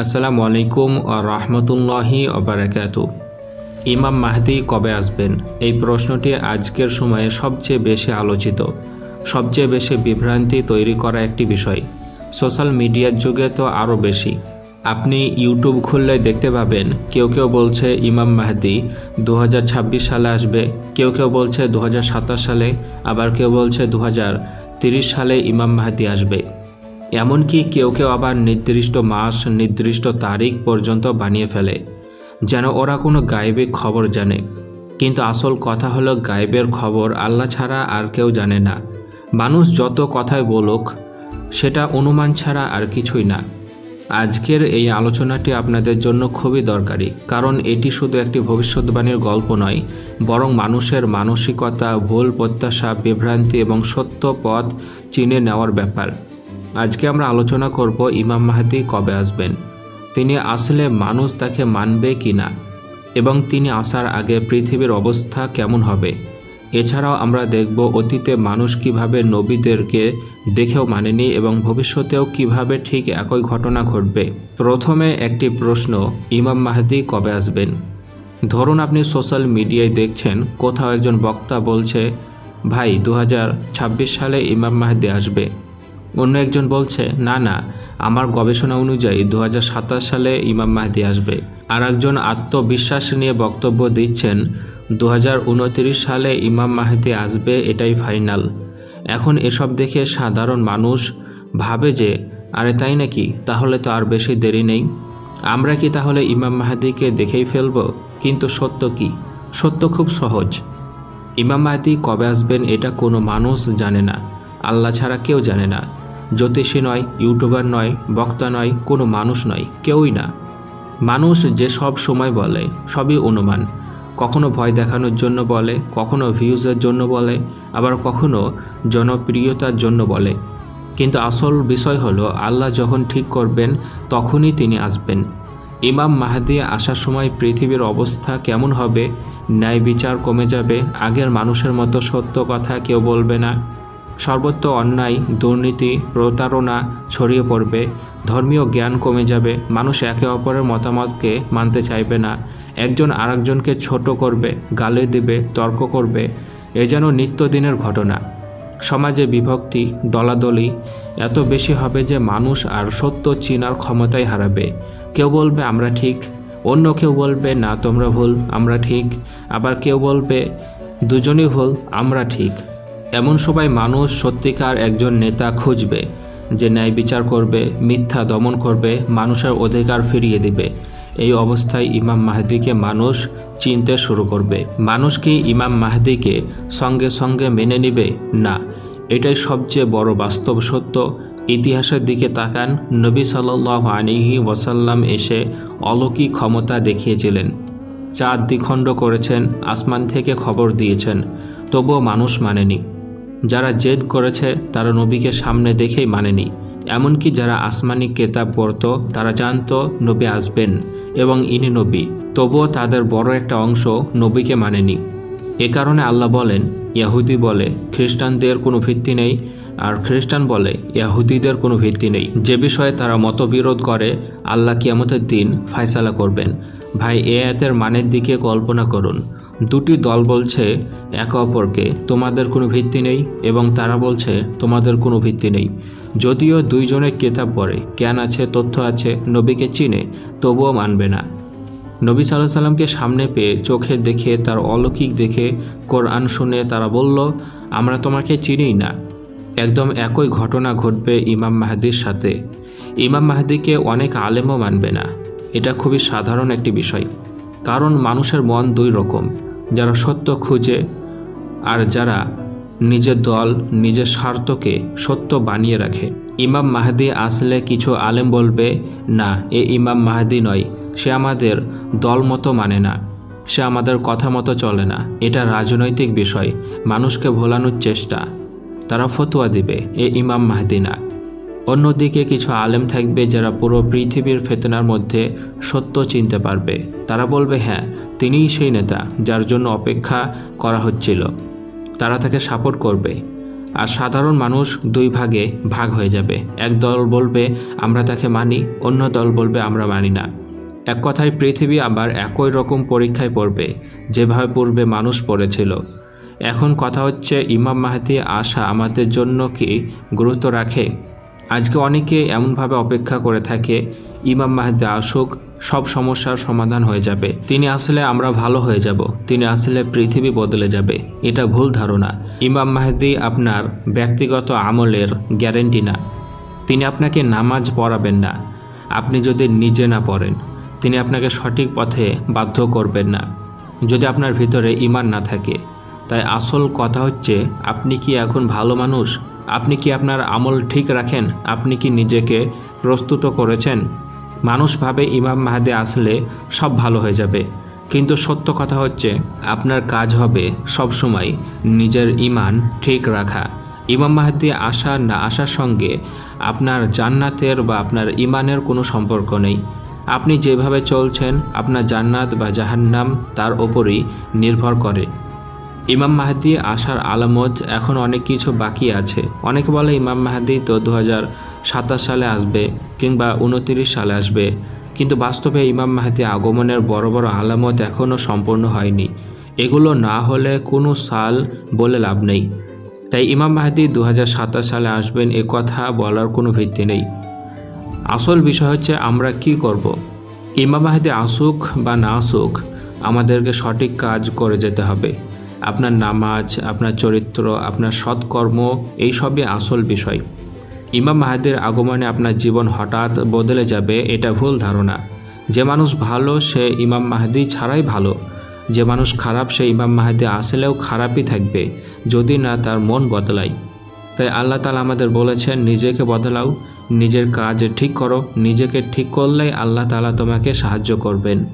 আসসালামু আলাইকুম রহমতুল্লাহি অবরাকাত ইমাম মাহদি কবে আসবেন? এই প্রশ্নটি আজকের সময়ে সবচেয়ে বেশি আলোচিত, সবচেয়ে বেশি বিভ্রান্তি তৈরি করা একটি বিষয়। সোশ্যাল মিডিয়ার যুগে তো আরও বেশি। আপনি ইউটিউব খুললে দেখতে পাবেন, কেউ কেউ বলছে ইমাম মাহদি দু সালে আসবে, কেউ কেউ বলছে দু হাজার সাতাশ সালে, আবার কেউ বলছে দু সালে ইমাম মাহদি আসবে। এমনকি কেউ কেউ আবার নির্দিষ্ট মাস, নির্দিষ্ট তারিখ পর্যন্ত বানিয়ে ফেলে, যেন ওরা কোনো গায়েবের খবর জানে। কিন্তু আসল কথা হলো, গায়েবের খবর আল্লাহ ছাড়া আর কেউ জানে না। মানুষ যত কথাই বলুক, সেটা অনুমান ছাড়া আর কিছুই না। আজকের এই আলোচনাটি আপনাদের জন্য খুবই দরকারি, কারণ এটি শুধু একটি ভবিষ্যৎবাণীর গল্প নয়, বরং মানুষের মানসিকতা, ভুল প্রত্যাশা, বিভ্রান্তি এবং সত্য পথ চিনে নেওয়ার ব্যাপার। আজকে আমরা আলোচনা করব ইমাম মাহাদি কবে আসবেন? তিনি আসলে মানুষ তাকে মানবে কি না? এবং তিনি আসার আগে পৃথিবীর অবস্থা কেমন হবে? এছাড়াও আমরা দেখব অতীতে মানুষ কীভাবে নবীদেরকে দেখেও মানেনি এবং ভবিষ্যতেও কীভাবে ঠিক একই ঘটনা ঘটবে। প্রথমে একটি প্রশ্ন, ইমাম মাহাদি কবে আসবেন? ধরুন আপনি সোশ্যাল মিডিয়ায় দেখছেন, কোথাও একজন বক্তা বলছে, ভাই দু হাজার ছাব্বিশ সালে ইমাম মাহাদি আসবে। অন্য একজন বলছে, না না, আমার গবেষণা অনুযায়ী দু হাজার সাতাশ সালে ইমাম মাহদি আসবে। আর একজন আত্মবিশ্বাস নিয়ে বক্তব্য দিচ্ছেন দু হাজার উনত্রিশ সালে ইমাম মাহদি আসবে, এটাই ফাইনাল। এখন এসব দেখে সাধারণ মানুষ ভাবে যে, আরে তাই নাকি? তাহলে তো আর বেশি দেরি নেই। আমরা কি তাহলে ইমাম মাহাদিকে দেখেই ফেলব? কিন্তু সত্য কি? সত্য খুব সহজ। ইমাম মাহদি কবে আসবেন এটা কোনো মানুষ জানে না। আল্লাহ ছাড়া কেউ জানে না। জ্যোতিষী নয়, ইউটিউবার নয়, বক্তা নয়, কোনো মানুষ নয়, কেউই না। মানুষ যে সব সময় বলে, সবই অনুমান। কখনো ভয় দেখানোর জন্য বলে, কখনো ভিউজের জন্য বলে, আবার কখনো জনপ্রিয়তার জন্য বলে। কিন্তু আসল বিষয় হলো, আল্লাহ যখন ঠিক করবেন, তখনই তিনি আসবেন। ইমাম মাহাদি আসার সময় পৃথিবীর অবস্থা কেমন হবে? ন্যায় বিচার কমে যাবে, আগের মানুষের মতো সত্য কথা কেউ বলবে না। সর্বত্র অন্যায়, দুর্নীতি, প্রতারণা ছড়িয়ে পড়বে। ধর্মীয় জ্ঞান কমে যাবে। মানুষ একে অপরের মতামতকে মানতে চাইবে না। একজন আরেকজনকে ছোট করবে, গালে দেবে, তর্ক করবে। এ যেন নিত্যদিনের ঘটনা। সমাজে বিভক্তি, দলাদলি এত বেশি হবে যে মানুষ আর সত্য চিনার ক্ষমতাই হারাবে। কেউ বলবে, আমরা ঠিক। অন্য কেউ বলবে, না, তোমরা ভুল, আমরা ঠিক। আবার কেউ বলবে, দুজনই ভুল, আমরা ঠিক। এমন সবাই মানুষ সত্যিকার একজন নেতা খুঁজবে, যে ন্যায় বিচার করবে, মিথ্যা দমন করবে, মানুষের অধিকার ফিরিয়ে দিবে। এই অবস্থায় ইমাম মাহদিকে মানুষ চিনতে শুরু করবে। মানুষ কি ইমাম মাহদিকে সঙ্গে সঙ্গে মেনে নিবে? না। এটাই সবচেয়ে বড় বাস্তব সত্য। ইতিহাসের দিকে তাকান, নবী সাল্লাহ আনিহি ওয়াসাল্লাম এসে অলৌকিক ক্ষমতা দেখিয়েছিলেন। চাঁদ দ্বিখণ্ড করেছেন, আসমান থেকে খবর দিয়েছেন। তবুও মানুষ মানেনি। যারা জেদ করেছে, তারা নবীকে সামনে দেখেই মানেনি। এমনকি যারা আসমানি কেতাব পড়ত, তারা জানত নবী আসবেন এবং ইনি নবী। তবুও তাদের বড় একটা অংশ নবীকে মানেনি। এ কারণে আল্লাহ বলেন, ইয়াহুদি বলে, খ্রিস্টানদের কোনো ভিত্তি নেই। আর খ্রিস্টান বলে, ইয়াহুদিদের কোনো ভিত্তি নেই। যে বিষয়ে তারা মতবিরোধ করে, আল্লাহ কিয়ামতের দিন ফায়সালা করবেন। ভাই, এ আয়াতের মানের দিকে কল্পনা করুন। দুটি দল বলছে, একে অপরকে, তোমাদের কোনো ভিত্তি নেই এবং তারা বলছে, তোমাদের কোনো ভিত্তি নেই। যদিও দুইজনে কেতাব পড়ে, জ্ঞান আছে, তথ্য আছে, নবীকে চিনে, তবুও মানবে না। নবী সাল্লাহ সাল্লামকে সামনে পেয়ে চোখে দেখে, তার অলৌকিক দেখে কোরআন শুনে তারা বলল, আমরা তোমাকে চিনিই না। একদম একই ঘটনা ঘটবে ইমাম মাহাদির সাথে। ইমাম মাহাদিকে অনেক আলেমও মানবে না। এটা খুবই সাধারণ একটি বিষয়। কারণ মানুষের মন দুই রকম। যারা সত্য খুঁজে আর যারা নিজের দল, নিজের স্বার্থকে সত্য বানিয়ে রাখে। ইমাম মাহাদি আসলে কিছু আলেম বলবে, না, এ ইমাম মাহাদি নয়। সে আমাদের দল মতো মানে না। সে আমাদের কথা মতো চলে না। এটা রাজনৈতিক বিষয়। মানুষকে ভোলানোর চেষ্টা। তারা ফতোয়া দিবে, এ ইমাম মাহাদি না। অন্যদিকে কিছু আলেম থাকবে যারা পুরো পৃথিবীর ফেতনার মধ্যে সত্য চিনতে পারবে। তারা বলবে হ্যাঁ তিনিই সেই নেতা যার জন্য অপেক্ষা করা হচ্ছিল। তারা তাকে সাপোর্ট করবে। আর সাধারণ মানুষ দুই ভাগে ভাগ হয়ে যাবে। এক দল বলবে, আমরা তাকে মানি অন্য দল বলবে, আমরা মানি না এক কথায়, পৃথিবী আবার একই রকম পরীক্ষায় পড়বে, যেভাবে পূর্বে মানুষ পড়েছিল। এখন কথা হচ্ছে, ইমাম মাহাতি আশা আমাদের জন্য কি গুরুত্ব রাখে? আজকে অনেকে এমনভাবে অপেক্ষা করে থাকে, ইমাম মাহাদি আসুক, সব সমস্যার সমাধান হয়ে যাবে। তিনি আসলে আমরা ভালো হয়ে যাব, তিনি আসলে পৃথিবী বদলে যাবে, এটা ভুল ধারণা। ইমাম মাহাদি আপনার ব্যক্তিগত আমলের গ্যারেন্টি না। তিনি আপনাকে নামাজ পড়াবেন না, আপনি যদি নিজে না পড়েন, তিনি আপনাকে সঠিক পথে বাধ্য করবেন না। যদি আপনার ভিতরে ইমান না থাকে, তাই আসল কথা হচ্ছে, আপনি কি এখন ভালো মানুষ? আপনি কি আপনার আমল ঠিক রাখেন? আপনি কি নিজেকে প্রস্তুত করেছেন? মানুষ ভাবে ইমাম মাহাদি আসলে সব ভালো হয়ে যাবে। কিন্তু সত্য কথা হচ্ছে, আপনার কাজ হবে সবসময় নিজের ইমান ঠিক রাখা। ইমাম মাহাদি আসা না আসার সঙ্গে আপনার জান্নাতের বা আপনার ইমানের কোনো সম্পর্ক নেই। আপনি যেভাবে চলছেন, আপনার জান্নাত বা জাহান্নাম তার ওপরই নির্ভর করে। ইমাম মাহাদি আসার আলামত এখন অনেক কিছু বাকি আছে। অনেকে বলে ইমাম মাহাদি তো দু হাজার সাতাশ সালে আসবে কিংবা উনতিরিশ সালে আসবে। কিন্তু বাস্তবে ইমাম মাহাদি আগমনের বড় বড় আলামত এখনও সম্পূর্ণ হয়নি। এগুলো না হলে কোনো সাল বলে লাভ নেই। তাই ইমাম মাহাদি দু সালে আসবেন এ কথা বলার কোনো ভিত্তি নেই। আসল বিষয় হচ্ছে আমরা কি করব। ইমাম মাহাদি আসুক বা না আসুক, আমাদেরকে সঠিক কাজ করে যেতে হবে। আপনার নামাজ, আপনার চরিত্র, আপনার সৎকর্ম, এই সবই আসল বিষয়। ইমাম মাহাদির আগমনে আপনার জীবন হঠাৎ বদলে যাবে, এটা ভুল ধারণা। যে মানুষ ভালো, সে ইমাম মাহাদি ছাড়াই ভালো। যে মানুষ খারাপ, সে ইমাম মাহাদি আসলেও খারাপই থাকবে, যদি না তার মন বদলায়। তাই আল্লাহ তালা আমাদের বলেছেন, নিজেকে বদলাও, নিজের কাজ ঠিক করো, নিজেকে ঠিক করলেই আল্লাহ তালা তোমাকে সাহায্য করবেন।